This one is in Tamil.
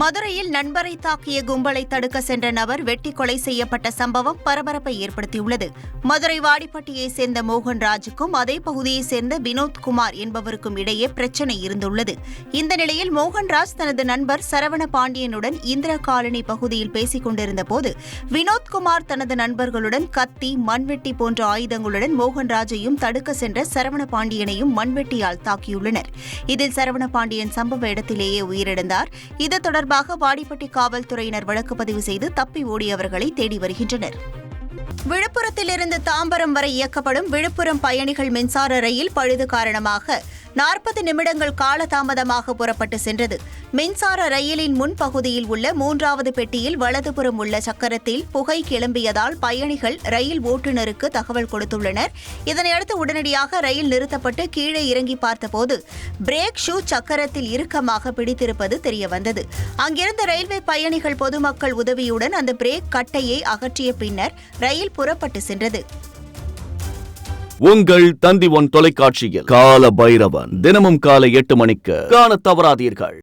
மதுரையில் நண்பரை தாக்கிய கும்பலை தடுக்க சென்ற நபர் வெட்டி கொலை செய்யப்பட்ட சம்பவம் பரபரப்பை ஏற்படுத்தியுள்ளது. மதுரை வாடிப்பட்டியைச் சேர்ந்த மோகன்ராஜுக்கும் அதே பகுதியைச் சேர்ந்த வினோத்குமார் என்பவருக்கும் இடையே பிரச்சனை இருந்துள்ளது. இந்த நிலையில் மோகன்ராஜ் தனது நண்பர் சரவண பாண்டியனுடன் இந்திர காலனி பகுதியில் பேசிக் கொண்டிருந்த போது வினோத்குமார் தனது நண்பர்களுடன் கத்தி மண்வெட்டி போன்ற ஆயுதங்களுடன் மோகன்ராஜையும் தடுக்க சென்ற சரவண பாண்டியனையும் மண்வெட்டியால் தாக்கியுள்ளனர். இதில் சரவண பாண்டியன் சம்பவ இடத்திலேயே உயிரிழந்தார். இது தொடர்பாக வாடிப்பட்டி காவல்துறையினர் வழக்கு பதிவு செய்து தப்பி ஓடியவர்களை தேடி வருகின்றனர். விழுப்புரத்திலிருந்து தாம்பரம் வரை இயக்கப்படும் விழுப்புரம் பயணிகள் மின்சார ரயில் பழுது காரணமாக நாற்பது நிமிடங்கள் காலதாமதமாக புறப்பட்டு சென்றது. மின்சார ரயிலின் முன் பகுதியில் உள்ள மூன்றாவது பெட்டியில் வலதுபுறம் உள்ள சக்கரத்தில் புகை கிளம்பியதால் பயணிகள் ரயில் ஓட்டுநருக்கு தகவல் கொடுத்துள்ளனர். இதனையடுத்து உடனடியாக ரயில் நிறுத்தப்பட்டு கீழே இறங்கி பார்த்தபோது பிரேக் ஷூ சக்கரத்தில் இறுக்கமாக பிடித்திருப்பது தெரியவந்தது. அங்கிருந்த ரயில்வே பயணிகள் பொதுமக்கள் உதவியுடன் அந்த பிரேக் கட்டையை அகற்றிய பின்னர் ரயில் புறப்பட்டு சென்றது. உங்கள் தந்தி ஒன் தொலைக்காட்சியில். கால பைரவன் தினமும் காலை எட்டு மணிக்கு காண தவறாதீர்கள்.